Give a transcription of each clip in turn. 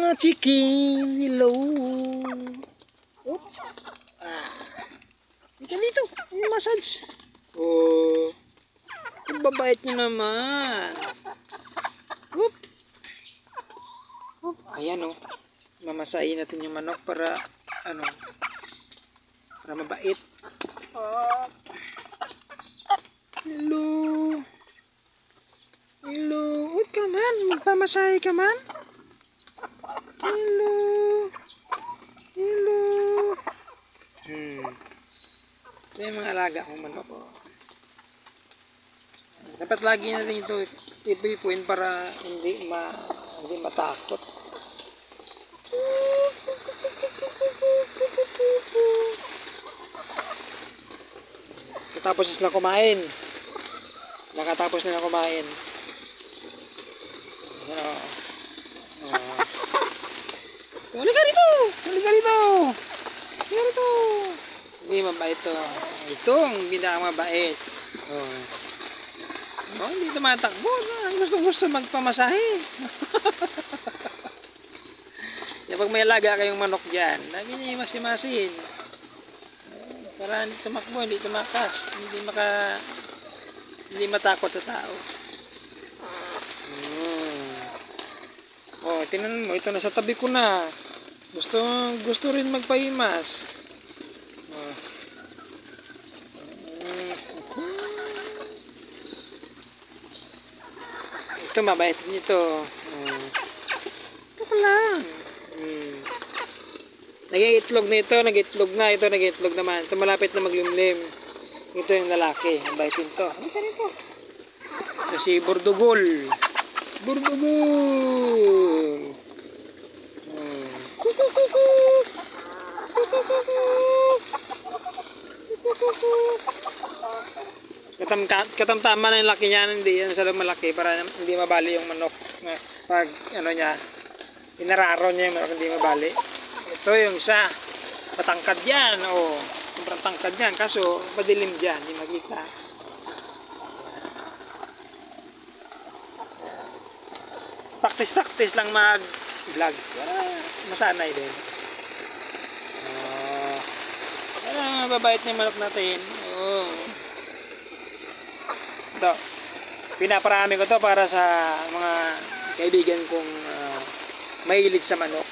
mga chicken. Hello. Oop. Ah. Dito. Yung massage. Oh. Ang babait nyo naman. Oop. Oop. Ayan oh. Mamasahin natin yung manok para ano para mabait. Oh. Hello. Hello. Uy, ka man. Magpamasahe ka man. Hello. Hello. Hmm. Ito yung mga alaga kong manok. Oh. Dapat lagi natin ito ipipuin para hindi ma hindi matakot. Katapos na sila kumain. Nakatapos na kumain. Ano? Oh. Huli ka rito! Huli ka rito! Huli ka rito! Hindi, mabait to. Ito ang pinakamabait. Oh. Oh, hindi tumatakbo. Ang gusto gusto magpamasahe. Kaya pag may alaga kayong manok dyan, lagi niyo masimasin. Para hindi tumakbo, hindi tumakas, hindi maka hindi matakot sa tao. Mm. Oh, tingnan mo, ito nasa tabi ko na. Gusto gusto rin magpahimas. Ito mabait din ito. Oh. Ito ko lang. Mm. Nag-iitlog na ito, nag-itlog na, ito nag-itlog naman. Ito malapit na maglimlim. Ito yung lalaki, ang baitin to. Ano ka nito? Ito si Burdugol. Burdugol! Hmm. Katam katamtama na yung laki niya, hindi yan masyadong malaki para hindi mabali yung manok. Pag ano niya, inararo niya yung manok, hindi mabali. Ito yung isa. Patangkad yan. O, sobrang tangkad yan. Kaso, madilim dyan. Hindi makita. Practice-practice lang mag-vlog. Para masanay din. Oh. Ano, mababait na yung manok natin. Oh. Ito. Pinaparami ko to para sa mga kaibigan kong ah, mahilig sa manok.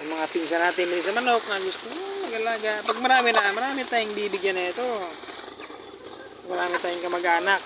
Yung mga pinsan natin mahilig sa manok na gusto oh, mag-alaga. Pag marami na, marami tayong bibigyan na ito. Marami tayong kamag-anak.